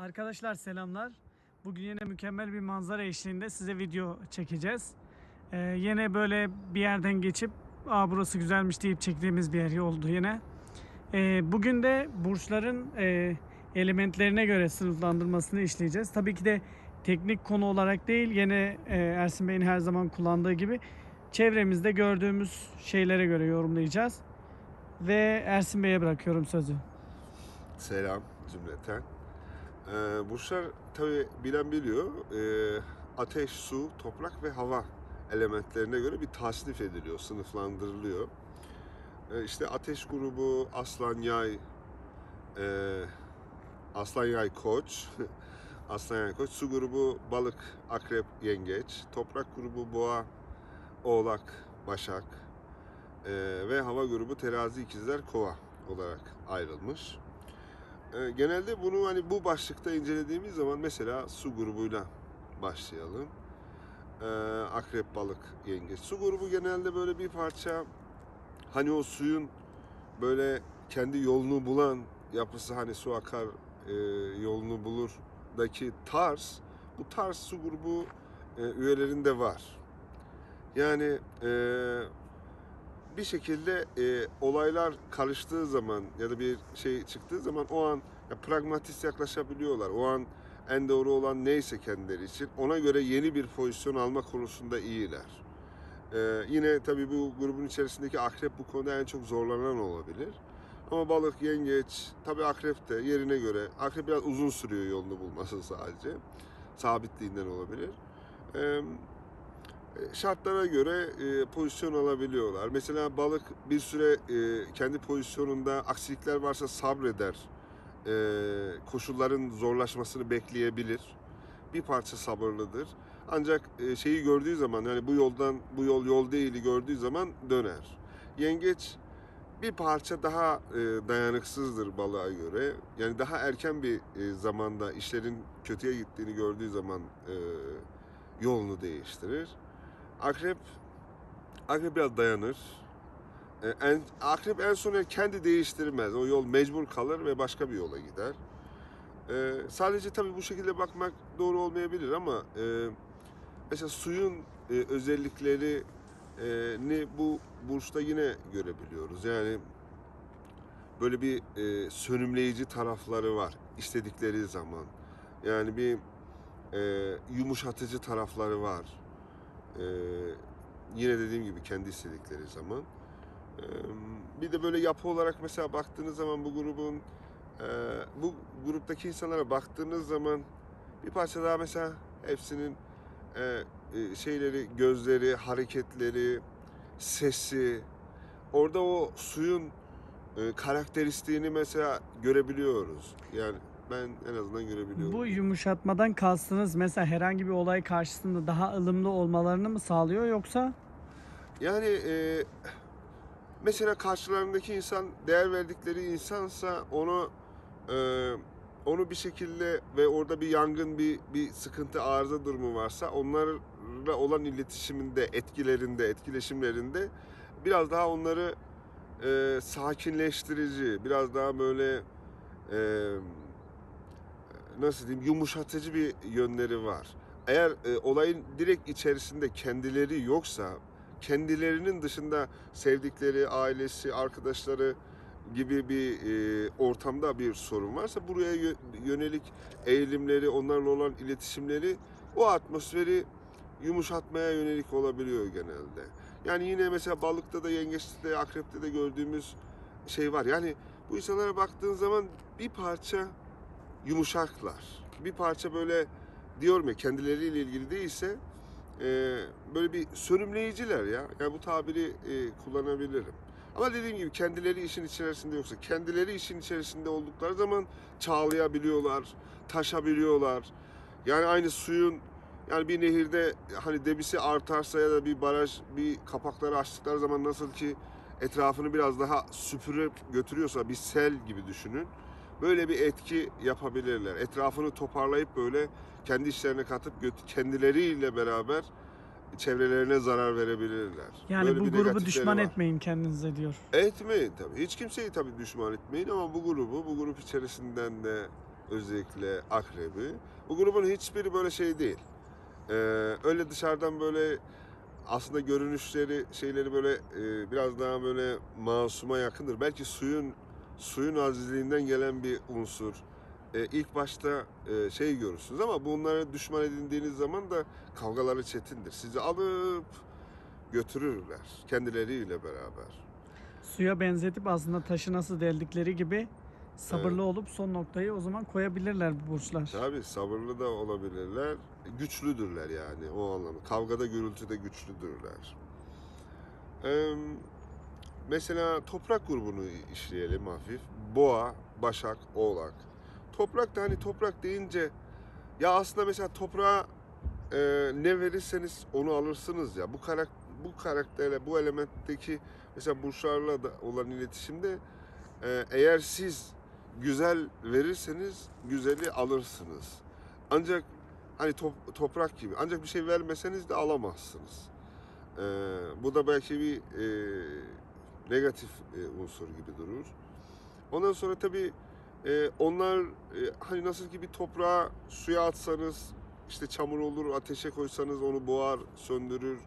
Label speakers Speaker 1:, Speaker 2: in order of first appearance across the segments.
Speaker 1: Arkadaşlar selamlar. Bugün yine mükemmel bir manzara eşliğinde size video çekeceğiz. Ee, yine böyle bir yerden geçip Aa, burası güzelmiş deyip çektiğimiz bir yer oldu yine. Ee, bugün de burçların e, elementlerine göre sınıflandırmasını işleyeceğiz. Tabii ki de teknik konu olarak değil yine e, Ersin Bey'in her zaman kullandığı gibi çevremizde gördüğümüz şeylere göre yorumlayacağız. Ve Ersin Bey'e bırakıyorum sözü.
Speaker 2: Selam cümleten. Ee, burçlar tabi bilen biliyor. Ee, ateş, su, toprak ve hava elementlerine göre bir tasnif ediliyor, sınıflandırılıyor. Ee, işte ateş grubu aslan, yay, ee, aslan, yay, koç. aslan, yay, koç. Su grubu balık, akrep, yengeç. Toprak grubu boğa, oğlak, başak. Ee, ve hava grubu terazi, ikizler, kova olarak ayrılmış. Ee, genelde bunu hani bu başlıkta incelediğimiz zaman mesela su grubuyla başlayalım. Ee, akrep, balık, yengeç. Su grubu genelde böyle bir parça hani o suyun böyle kendi yolunu bulan yapısı hani su akar e, yolunu bulurdaki tarz bu tarz su grubu e, üyelerinde var. Yani e, bir şekilde e, olaylar karıştığı zaman ya da bir şey çıktığı zaman o an ya, pragmatist yaklaşabiliyorlar. O an en doğru olan neyse kendileri için ona göre yeni bir pozisyon alma konusunda iyiler. E, yine tabii bu grubun içerisindeki akrep bu konuda en çok zorlanan olabilir. Ama balık, yengeç, tabii akrep de yerine göre. Akrep biraz uzun sürüyor yolunu bulması sadece. Sabitliğinden olabilir. Eee şartlara göre e, pozisyon alabiliyorlar. Mesela balık bir süre e, kendi pozisyonunda aksilikler varsa sabreder. E, koşulların zorlaşmasını bekleyebilir. Bir parça sabırlıdır. Ancak e, şeyi gördüğü zaman yani bu yoldan bu yol yol değili gördüğü zaman döner. Yengeç bir parça daha e, dayanıksızdır balığa göre. Yani daha erken bir e, zamanda işlerin kötüye gittiğini gördüğü zaman e, yolunu değiştirir. Akrep akrep biraz dayanır. Ee, en, akrep en son kendi değiştirmez. O yol mecbur kalır ve başka bir yola gider. Ee, sadece tabii bu şekilde bakmak doğru olmayabilir ama e, mesela suyun e, özelliklerini bu burçta yine görebiliyoruz. Yani böyle bir e, sönümleyici tarafları var istedikleri zaman. Yani bir e, yumuşatıcı tarafları var. Ee, yine dediğim gibi kendi istedikleri zaman. Ee, bir de böyle yapı olarak mesela baktığınız zaman bu grubun e, bu gruptaki insanlara baktığınız zaman bir parça daha mesela hepsinin e, e, şeyleri, gözleri, hareketleri, sesi, orada o suyun karakteristiğini mesela görebiliyoruz. Yani ben en azından görebiliyorum.
Speaker 1: Bu yumuşatmadan kastınız mesela herhangi bir olay karşısında daha ılımlı olmalarını mı sağlıyor yoksa
Speaker 2: Yani e, mesela karşılarındaki insan değer verdikleri insansa onu e, onu bir şekilde ve orada bir yangın bir bir sıkıntı arıza durumu varsa onlarla olan iletişiminde etkilerinde etkileşimlerinde biraz daha onları e, sakinleştirici biraz daha böyle e, nasıl diyeyim yumuşatıcı bir yönleri var. Eğer e, olayın direkt içerisinde kendileri yoksa kendilerinin dışında sevdikleri, ailesi, arkadaşları gibi bir e, ortamda bir sorun varsa buraya yö- yönelik eğilimleri, onlarla olan iletişimleri o atmosferi yumuşatmaya yönelik olabiliyor genelde. Yani yine mesela balıkta da, yengeçte de, akrepte de gördüğümüz şey var. Yani bu insanlara baktığın zaman bir parça yumuşaklar. Bir parça böyle diyorum ya kendileriyle ilgili değilse e, böyle bir sönümleyiciler ya. Yani bu tabiri e, kullanabilirim. Ama dediğim gibi kendileri işin içerisinde yoksa kendileri işin içerisinde oldukları zaman çağlayabiliyorlar, taşabiliyorlar. Yani aynı suyun yani bir nehirde hani debisi artarsa ya da bir baraj bir kapakları açtıkları zaman nasıl ki etrafını biraz daha süpürüp götürüyorsa bir sel gibi düşünün böyle bir etki yapabilirler. Etrafını toparlayıp böyle kendi işlerine katıp kendileriyle beraber çevrelerine zarar verebilirler.
Speaker 1: yani
Speaker 2: Böyle
Speaker 1: bu grubu düşman
Speaker 2: var.
Speaker 1: etmeyin kendinize diyor.
Speaker 2: Etmeyin tabii. Hiç kimseyi tabii düşman etmeyin ama bu grubu, bu grup içerisinden de özellikle akrebi. Bu grubun hiçbiri böyle şey değil. Ee, öyle dışarıdan böyle aslında görünüşleri şeyleri böyle e, biraz daha böyle masuma yakındır. Belki suyun suyun azizliğinden gelen bir unsur. E, ilk başta e, şey görürsünüz ama bunları düşman edindiğiniz zaman da kavgaları çetindir. Sizi alıp götürürler kendileriyle beraber.
Speaker 1: Suya benzetip aslında taşı nasıl deldikleri gibi sabırlı olup son noktayı o zaman koyabilirler bu burçlar.
Speaker 2: Tabii sabırlı da olabilirler. Güçlüdürler yani o anlamda. Kavgada gürültüde güçlüdürler. Ee, mesela toprak grubunu işleyelim hafif. Boğa, Başak, Oğlak. Toprak da hani toprak deyince ya aslında mesela toprağa e, ne verirseniz onu alırsınız ya. Bu karak bu karakterle bu elementteki mesela burçlarla da olan iletişimde e, eğer siz güzel verirseniz güzeli alırsınız. Ancak hani top- toprak gibi ancak bir şey vermeseniz de alamazsınız. Ee, bu da belki bir e, negatif e, unsur gibi durur. Ondan sonra tabii e, onlar e, hani nasıl ki bir toprağa suya atsanız işte çamur olur, ateşe koysanız onu boğar, söndürür.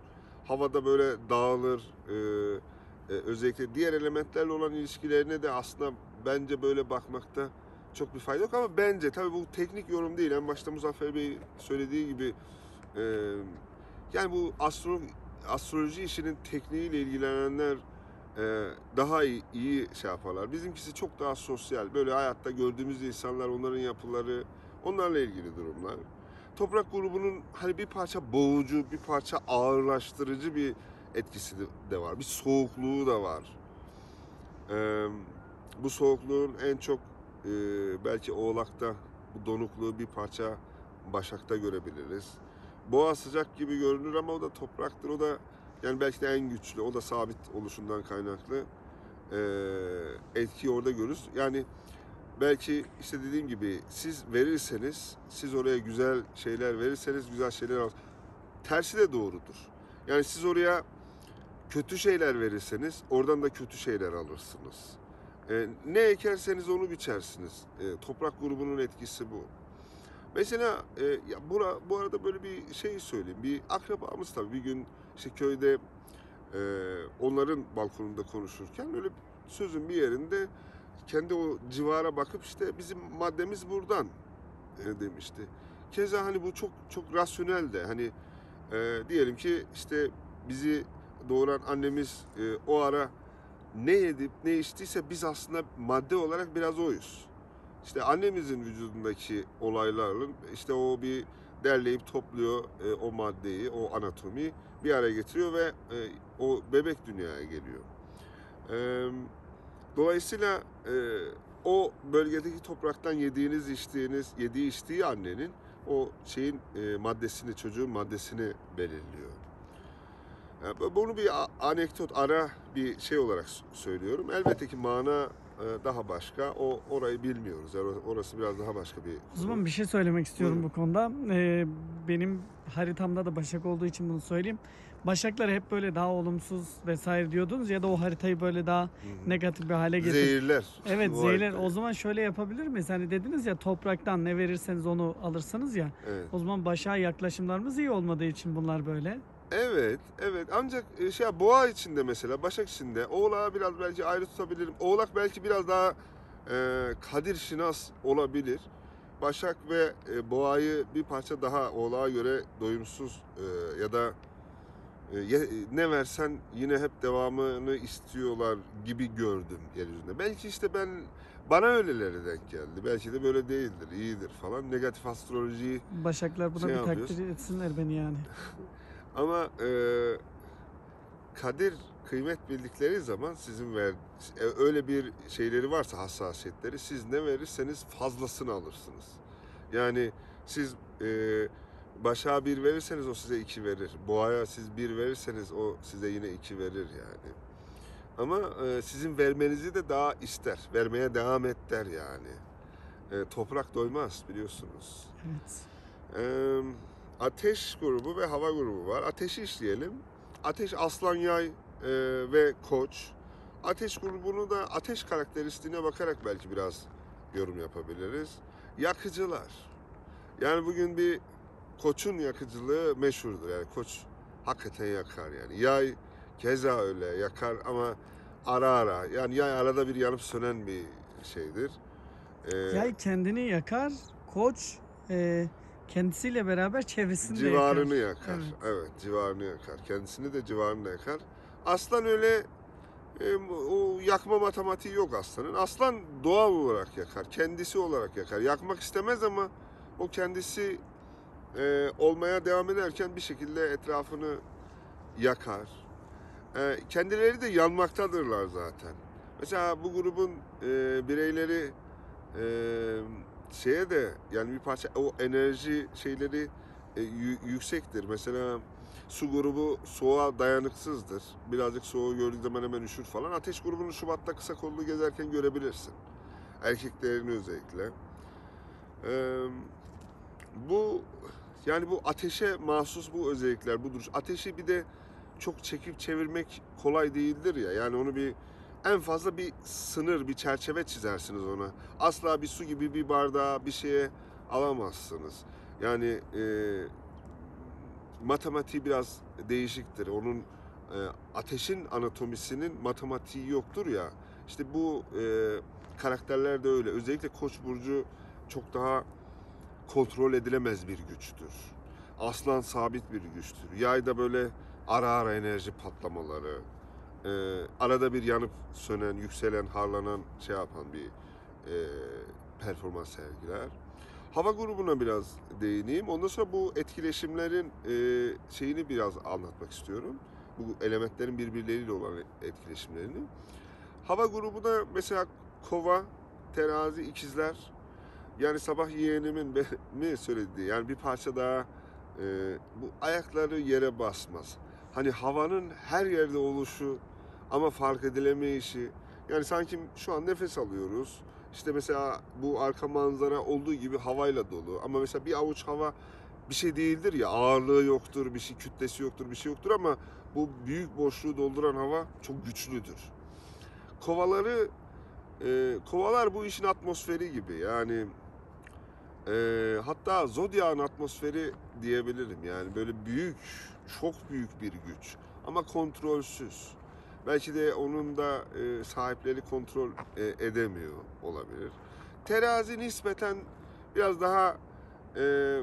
Speaker 2: Havada böyle dağılır. E, e, özellikle diğer elementlerle olan ilişkilerine de aslında bence böyle bakmakta çok bir fayda yok ama bence tabii bu teknik yorum değil. En başta Muzaffer Bey söylediği gibi e, yani bu astro, astroloji işinin tekniğiyle ilgilenenler e, daha iyi, iyi şey yaparlar. Bizimkisi çok daha sosyal. Böyle hayatta gördüğümüz insanlar, onların yapıları, onlarla ilgili durumlar. Toprak grubunun hani bir parça boğucu, bir parça ağırlaştırıcı bir etkisi de- var. Bir soğukluğu da var. Ee, bu soğukluğun en çok e, belki Oğlak'ta bu donukluğu bir parça Başak'ta görebiliriz. Boğa sıcak gibi görünür ama o da topraktır. O da yani belki de en güçlü. O da sabit oluşundan kaynaklı e, etkiyi orada görürüz. Yani belki işte dediğim gibi siz verirseniz, siz oraya güzel şeyler verirseniz güzel şeyler al. Tersi de doğrudur. Yani siz oraya kötü şeyler verirseniz oradan da kötü şeyler alırsınız. E, ne ekerseniz onu biçersiniz. E, toprak grubunun etkisi bu. Mesela e, ya bura, bu arada böyle bir şey söyleyeyim. Bir akrabamız tabii bir gün işte köyde e, onların balkonunda konuşurken öyle sözün bir yerinde kendi o civara bakıp işte bizim maddemiz buradan e, demişti. Keza hani bu çok çok rasyonel de hani e, diyelim ki işte bizi doğuran annemiz e, o ara ne yedip ne içtiyse biz aslında madde olarak biraz oyuz. İşte annemizin vücudundaki olayların işte o bir derleyip topluyor e, o maddeyi, o anatomiyi bir araya getiriyor ve e, o bebek dünyaya geliyor. E, dolayısıyla e, o bölgedeki topraktan yediğiniz, içtiğiniz, yediği içtiği annenin o şeyin e, maddesini, çocuğun maddesini belirliyor. E, bu- bunu bir anekdot, ara bir şey olarak söylüyorum. Elbette ki mana e, daha başka. O orayı bilmiyoruz. Yani orası biraz daha başka bir.
Speaker 1: O zaman bir şey söylemek istiyorum
Speaker 2: Buyurun.
Speaker 1: bu konuda. Ee, benim haritamda da Başak olduğu için bunu söyleyeyim. Başaklar hep böyle daha olumsuz vesaire diyordunuz ya da o haritayı böyle daha
Speaker 2: hı.
Speaker 1: negatif bir hale getir.
Speaker 2: Zehirler.
Speaker 1: Evet
Speaker 2: Bu
Speaker 1: zehirler.
Speaker 2: haritayı.
Speaker 1: O zaman şöyle yapabilir miyiz? Hani dediniz ya topraktan ne verirseniz onu alırsınız ya.
Speaker 2: Evet.
Speaker 1: O zaman Başak'a yaklaşımlarımız iyi olmadığı için bunlar böyle.
Speaker 2: Evet, evet. Ancak e, şey boğa içinde mesela, başak içinde oğlağı biraz belki ayrı tutabilirim. Oğlak belki biraz daha e, kadir şinas olabilir. Başak ve e, boğayı bir parça daha oğlağa göre doyumsuz e, ya da e, ne versen yine hep devamını istiyorlar gibi gördüm yeryüzünde. Belki işte ben bana öyleleri denk geldi. Belki de böyle değildir, iyidir falan. Negatif astrolojiyi
Speaker 1: Başaklar buna
Speaker 2: Şey
Speaker 1: bir
Speaker 2: yapıyoruz.
Speaker 1: takdir etsinler beni yani.
Speaker 2: Ama e, kadir kıymet bildikleri zaman sizin ver e, öyle bir şeyleri varsa hassasiyetleri siz ne verirseniz fazlasını alırsınız. Yani siz e, başa bir verirseniz o size iki verir. Boğaya siz bir verirseniz o size yine iki verir yani. Ama e, sizin vermenizi de daha ister. Vermeye devam et der yani. E, toprak doymaz biliyorsunuz.
Speaker 1: Evet.
Speaker 2: Ee, ateş grubu ve hava grubu var. Ateşi işleyelim. Ateş aslan yay e, ve koç. Ateş grubunu da ateş karakteristiğine bakarak belki biraz yorum yapabiliriz. yakıcılar. Yani bugün bir koçun yakıcılığı meşhurdur. Yani koç hakikaten yakar yani. Yay keza öyle yakar ama ara ara yani yay arada bir yanıp sönen bir şeydir. Ee,
Speaker 1: Yay kendini yakar, koç e, kendisiyle beraber çevresini de
Speaker 2: civarını
Speaker 1: yakar.
Speaker 2: yakar.
Speaker 1: Evet.
Speaker 2: Evet. civarını yakar. Kendisini de civarını yakar. Aslan öyle e, o yakma matematiği yok aslanın. Aslan doğal olarak yakar. Kendisi olarak yakar. Yakmak istemez ama o kendisi e, olmaya devam ederken bir şekilde etrafını yakar. E, kendileri de yanmaktadırlar zaten. Mesela bu grubun e, bireyleri e, şeye de yani bir parça o enerji şeyleri e, yü- yüksektir. Mesela su grubu soğuğa dayanıksızdır. Birazcık soğuğu gördüğü zaman hemen üşür falan. Ateş grubunu Şubat'ta kısa kollu gezerken görebilirsin. Erkeklerini özellikle. Ee, bu yani bu ateşe mahsus bu özellikler, bu duruş. Ateşi bir de çok çekip çevirmek kolay değildir ya. Yani onu bir en fazla bir sınır, bir çerçeve çizersiniz ona. Asla bir su gibi bir bardağa bir şeye alamazsınız. Yani e, matematiği biraz değişiktir. Onun e, ateşin anatomisinin matematiği yoktur ya. İşte bu e, karakterler de öyle. Özellikle Koç burcu çok daha kontrol edilemez bir güçtür. Aslan sabit bir güçtür. Yay da böyle ara ara enerji patlamaları, e, arada bir yanıp sönen, yükselen, harlanan şey yapan bir e, performans sergiler. Hava grubuna biraz değineyim. Ondan sonra bu etkileşimlerin e, şeyini biraz anlatmak istiyorum. Bu elementlerin birbirleriyle olan etkileşimlerini. Hava grubuna mesela kova, terazi, ikizler. Yani sabah yeğenimin mi söylediği yani bir parça daha e, bu ayakları yere basmaz. Hani havanın her yerde oluşu ama fark edilemeyişi. Yani sanki şu an nefes alıyoruz. İşte mesela bu arka manzara olduğu gibi havayla dolu. Ama mesela bir avuç hava bir şey değildir ya ağırlığı yoktur, bir şey kütlesi yoktur, bir şey yoktur ama bu büyük boşluğu dolduran hava çok güçlüdür. Kovaları e, kovalar bu işin atmosferi gibi yani e, hatta zodyağın atmosferi diyebilirim yani böyle büyük çok büyük bir güç ama kontrolsüz. Belki de onun da e, sahipleri kontrol e, edemiyor olabilir. Terazi nispeten biraz daha e,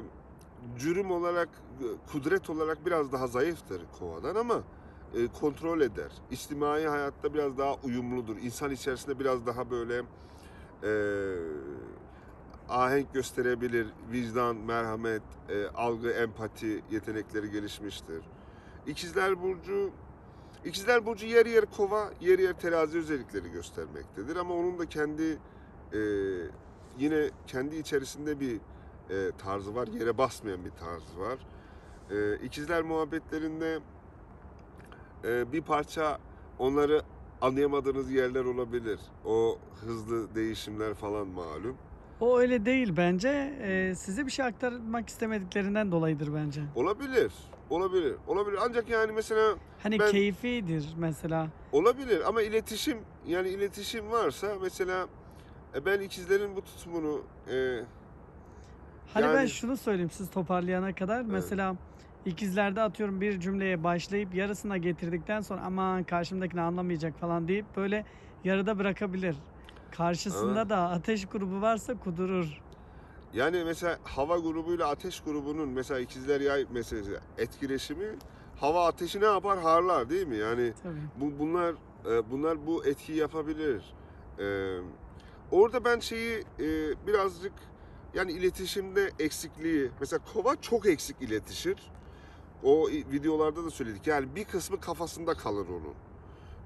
Speaker 2: cürüm olarak, e, kudret olarak biraz daha zayıftır kovadan ama e, kontrol eder. İçtimai hayatta biraz daha uyumludur. İnsan içerisinde biraz daha böyle e, ahenk gösterebilir. Vicdan, merhamet, e, algı, empati yetenekleri gelişmiştir. İkizler Burcu İkizler Burcu yer yer kova, yer yer terazi özellikleri göstermektedir. Ama onun da kendi e, yine kendi içerisinde bir e, tarzı var. Yere basmayan bir tarzı var. E, ikizler muhabbetlerinde e, bir parça onları anlayamadığınız yerler olabilir. O hızlı değişimler falan malum.
Speaker 1: O öyle değil bence. E, size bir şey aktarmak istemediklerinden dolayıdır bence.
Speaker 2: Olabilir. Olabilir. Olabilir. Ancak yani mesela
Speaker 1: Hani
Speaker 2: Ben-
Speaker 1: keyfidir mesela.
Speaker 2: Olabilir ama iletişim yani iletişim varsa mesela e, ben ikizlerin bu tutumunu e,
Speaker 1: Hani ben
Speaker 2: Yani-
Speaker 1: şunu söyleyeyim siz toparlayana kadar. Mesela ikizlerde atıyorum bir cümleye başlayıp yarısına getirdikten sonra aman karşımdakini anlamayacak falan deyip böyle yarıda bırakabilir. Karşısında
Speaker 2: Evet.
Speaker 1: da ateş grubu varsa kudurur.
Speaker 2: Yani mesela hava grubuyla ateş grubunun mesela ikizler yay meselesi etkileşimi hava ateşi ne yapar harlar değil mi? Yani
Speaker 1: Tabii.
Speaker 2: bu bunlar e, bunlar bu etkiyi yapabilir. E, orada ben şeyi e, birazcık yani iletişimde eksikliği mesela kova çok eksik iletişir. O videolarda da söyledik. Yani bir kısmı kafasında kalır onun.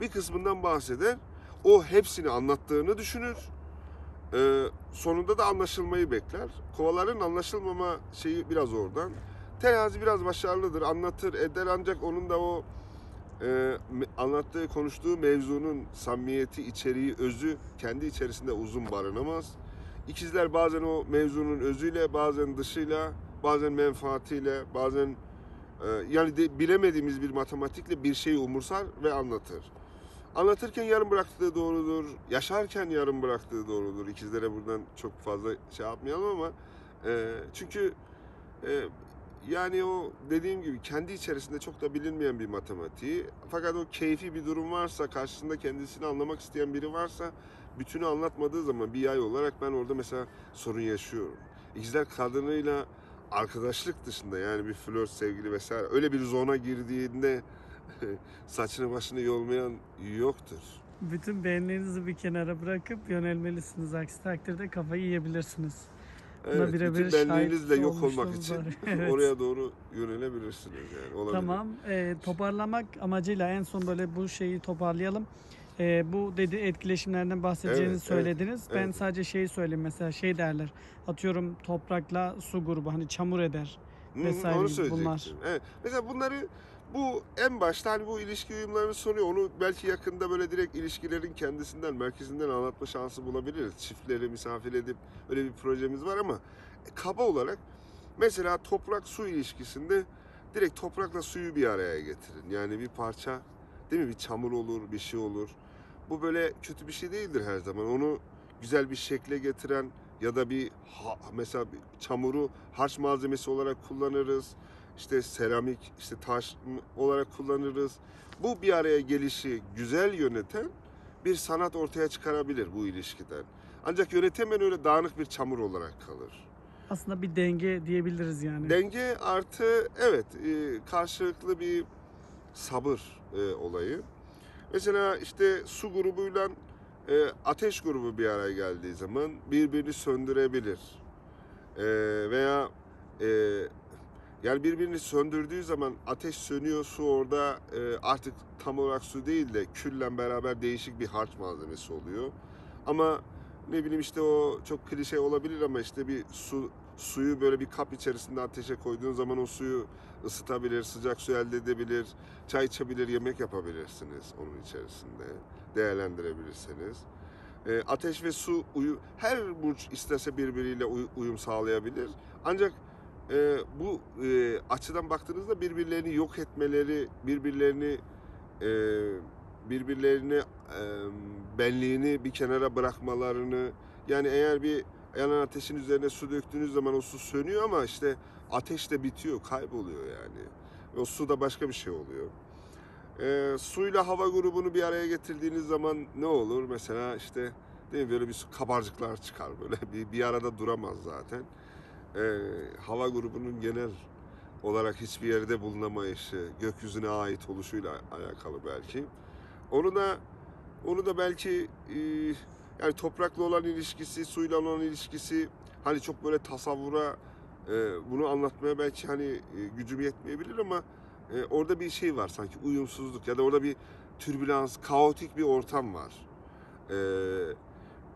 Speaker 2: Bir kısmından bahseder. O hepsini anlattığını düşünür. Ee, sonunda da anlaşılmayı bekler. Kovaların anlaşılmama şeyi biraz oradan. Terazi biraz başarılıdır. Anlatır, eder ancak onun da o e, anlattığı, konuştuğu mevzunun samimiyeti, içeriği, özü kendi içerisinde uzun barınamaz. İkizler bazen o mevzunun özüyle, bazen dışıyla, bazen menfaatiyle, bazen e, yani de, bilemediğimiz bir matematikle bir şeyi umursar ve anlatır. Anlatırken yarım bıraktığı doğrudur. Yaşarken yarım bıraktığı doğrudur. İkizlere buradan çok fazla şey yapmayalım ama e, çünkü e, yani o dediğim gibi kendi içerisinde çok da bilinmeyen bir matematiği. Fakat o keyfi bir durum varsa, karşısında kendisini anlamak isteyen biri varsa bütünü anlatmadığı zaman bir yay olarak ben orada mesela sorun yaşıyorum. İkizler kadınıyla arkadaşlık dışında yani bir flört sevgili vesaire öyle bir zona girdiğinde saçını başını yolmayan yoktur.
Speaker 1: Bütün beğenilerinizi bir kenara bırakıp yönelmelisiniz. Aksi takdirde kafayı yiyebilirsiniz. Buna
Speaker 2: Evet,
Speaker 1: birebir
Speaker 2: bütün benliğinizle yok olmak için.
Speaker 1: Evet.
Speaker 2: oraya doğru yönelebilirsiniz yani. Olabilir.
Speaker 1: Tamam. Ee, toparlamak amacıyla en son böyle bu şeyi toparlayalım. Ee, bu dedi etkileşimlerden bahsedeceğinizi
Speaker 2: Evet, evet,
Speaker 1: söylediniz. Ben
Speaker 2: evet.
Speaker 1: sadece şeyi söyleyeyim mesela şey derler. Atıyorum toprakla su grubu hani çamur eder. Vesaire
Speaker 2: onu
Speaker 1: bunlar.
Speaker 2: Evet. Mesela bunları bu en başta hani bu ilişki uyumlarını soruyor. Onu belki yakında böyle direkt ilişkilerin kendisinden, merkezinden anlatma şansı bulabiliriz. Çiftleri misafir edip öyle bir projemiz var ama e, kaba olarak mesela toprak su ilişkisinde direkt toprakla suyu bir araya getirin. Yani bir parça değil mi? Bir çamur olur, bir şey olur. Bu böyle kötü bir şey değildir her zaman. Onu güzel bir şekle getiren ya da bir ha- mesela bir çamuru harç malzemesi olarak kullanırız. İşte seramik, işte taş olarak kullanırız. Bu bir araya gelişi güzel yöneten bir sanat ortaya çıkarabilir bu ilişkiden. Ancak yönetemeyen öyle dağınık bir çamur olarak kalır.
Speaker 1: Aslında bir denge diyebiliriz yani.
Speaker 2: Denge artı evet e, karşılıklı bir sabır e, olayı. Mesela işte su grubuyla e, ateş grubu bir araya geldiği zaman birbirini söndürebilir. E, veya e, yani birbirini söndürdüğü zaman ateş sönüyor, su orada e, artık tam olarak su değil de külle beraber değişik bir harç malzemesi oluyor. Ama ne bileyim işte o çok klişe olabilir ama işte bir su suyu böyle bir kap içerisinde ateşe koyduğun zaman o suyu ısıtabilir, sıcak su elde edebilir, çay içebilir, yemek yapabilirsiniz onun içerisinde. Değerlendirebilirsiniz. E, ateş ve su uyu, her burç istese birbiriyle uy- uyum sağlayabilir. Ancak e, bu e, açıdan baktığınızda birbirlerini yok etmeleri, birbirlerini e, birbirlerini e, benliğini bir kenara bırakmalarını yani eğer bir yanan ateşin üzerine su döktüğünüz zaman o su sönüyor ama işte ateş de bitiyor, kayboluyor yani. O su da başka bir şey oluyor. E, suyla hava grubunu bir araya getirdiğiniz zaman ne olur? Mesela işte değil mi böyle bir su kabarcıklar çıkar böyle bir, bir arada duramaz zaten. E, hava grubunun genel olarak hiçbir yerde bulunamayışı, gökyüzüne ait oluşuyla alakalı belki. Onu da onu da belki e, yani toprakla olan ilişkisi, suyla olan ilişkisi hani çok böyle tasavvura e, bunu anlatmaya belki hani e, gücüm yetmeyebilir ama e, orada bir şey var sanki uyumsuzluk ya da orada bir türbülans, kaotik bir ortam var. E,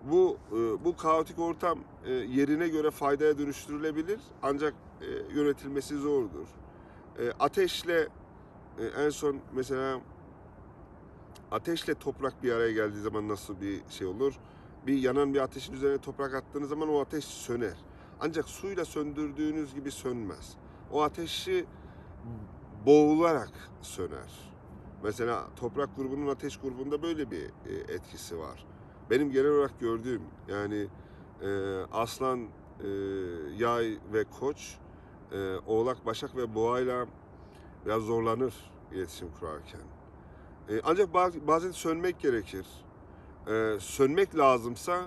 Speaker 2: bu e, bu kaotik ortam e, yerine göre faydaya dönüştürülebilir ancak e, yönetilmesi zordur. Ateşle en son mesela ateşle toprak bir araya geldiği zaman nasıl bir şey olur? Bir yanan bir ateşin üzerine toprak attığınız zaman o ateş söner. Ancak suyla söndürdüğünüz gibi sönmez. O ateşi boğularak söner. Mesela toprak grubunun ateş grubunda böyle bir etkisi var. Benim genel olarak gördüğüm yani e, aslan, e, yay ve koç, e, oğlak, başak ve boğayla biraz zorlanır iletişim kurarken. E, ancak baz- bazen sönmek gerekir. E, sönmek lazımsa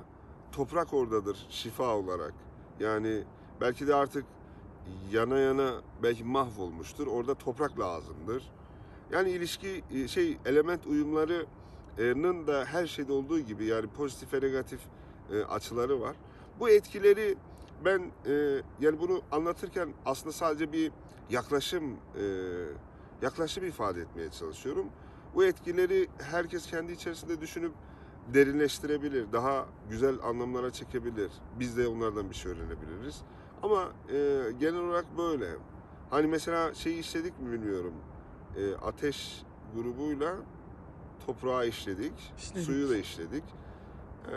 Speaker 2: toprak oradadır şifa olarak. Yani belki de artık yana yana belki mahvolmuştur. Orada toprak lazımdır. Yani ilişki e, şey element uyumlarının da her şeyde olduğu gibi yani pozitif ve negatif e, açıları var. Bu etkileri ben e, yani bunu anlatırken aslında sadece bir yaklaşım e, yaklaşım ifade etmeye çalışıyorum. Bu etkileri herkes kendi içerisinde düşünüp derinleştirebilir, daha güzel anlamlara çekebilir. Biz de onlardan bir şey öğrenebiliriz. Ama e, genel olarak böyle. Hani mesela şeyi işledik mi bilmiyorum. Ateş grubuyla toprağı işledik,
Speaker 1: İşledik.
Speaker 2: suyu da işledik. E,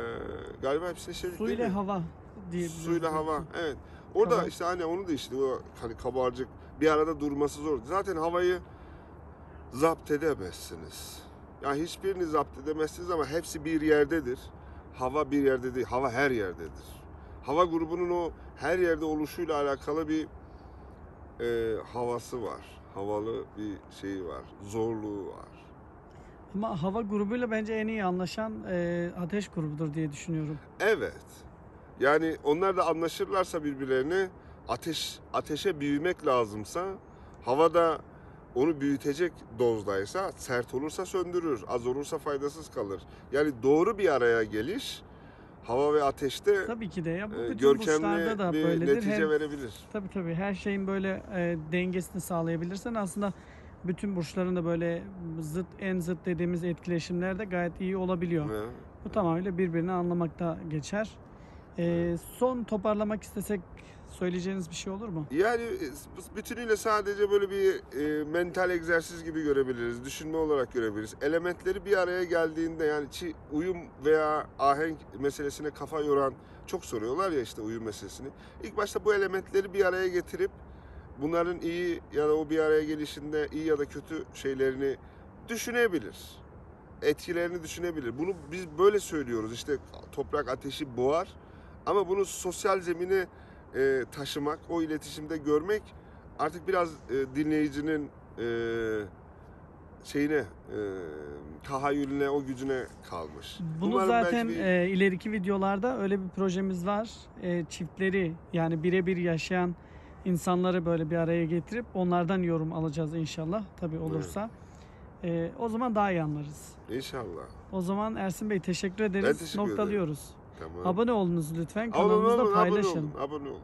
Speaker 2: galiba hepsini işledik
Speaker 1: Su
Speaker 2: değil
Speaker 1: ile
Speaker 2: mi?
Speaker 1: hava diyebiliriz.
Speaker 2: Suyla hava. Evet. Orada
Speaker 1: Hava.
Speaker 2: işte hani onu da işte o hani kabarcık bir arada durması zor. Zaten havayı zapt edemezsiniz. Ya hiçbirini zapt edemezsiniz ama hepsi bir yerdedir. Hava bir yerde değil, hava her yerdedir. Hava grubunun o her yerde oluşuyla alakalı bir e, havası var. Havalı bir şeyi var, zorluğu var.
Speaker 1: Ama hava grubuyla bence en iyi anlaşan e, ateş grubudur diye düşünüyorum.
Speaker 2: Evet. Yani onlar da anlaşırlarsa birbirlerine ateş ateşe büyümek lazımsa havada onu büyütecek dozdaysa sert olursa söndürür, az olursa faydasız kalır. Yani doğru bir araya geliş hava ve ateşte
Speaker 1: Tabii ki de ya bu
Speaker 2: e,
Speaker 1: bütün
Speaker 2: görkemli
Speaker 1: da
Speaker 2: bir
Speaker 1: böyledir.
Speaker 2: netice
Speaker 1: Hem-
Speaker 2: verebilir.
Speaker 1: Tabii tabii her şeyin böyle e, dengesini sağlayabilirsen aslında bütün burçların da böyle zıt en zıt dediğimiz etkileşimlerde gayet iyi olabiliyor.
Speaker 2: Ya.
Speaker 1: Bu tamamıyla birbirini anlamakta geçer. E, son toparlamak istesek söyleyeceğiniz bir şey olur mu?
Speaker 2: Yani e, bütünüyle sadece böyle bir e, mental egzersiz gibi görebiliriz, düşünme olarak görebiliriz. Elementleri bir araya geldiğinde yani çi, uyum veya ahenk meselesine kafa yoran çok soruyorlar ya işte uyum meselesini. İlk başta bu elementleri bir araya getirip bunların iyi ya da o bir araya gelişinde iyi ya da kötü şeylerini düşünebilir. Etkilerini düşünebilir. Bunu biz böyle söylüyoruz. İşte toprak ateşi boğar ama bunu sosyal zemine e, taşımak, o iletişimde görmek artık biraz e, dinleyicinin e, şeyine, e, tahayyülüne, o gücüne kalmış.
Speaker 1: Bunu
Speaker 2: Umarım
Speaker 1: zaten
Speaker 2: bir-
Speaker 1: e, ileriki videolarda öyle bir projemiz var. E, çiftleri yani birebir yaşayan insanları böyle bir araya getirip onlardan yorum alacağız inşallah. Tabii olursa. E, o zaman daha iyi anlarız.
Speaker 2: İnşallah.
Speaker 1: O zaman Ersin Bey teşekkür ederiz.
Speaker 2: Ben teşekkür ederim.
Speaker 1: Noktalıyoruz.
Speaker 2: Tamam.
Speaker 1: Abone olunuz lütfen.
Speaker 2: Abone
Speaker 1: Kanalımızda
Speaker 2: olun, abone
Speaker 1: paylaşın.
Speaker 2: olun, abone olun.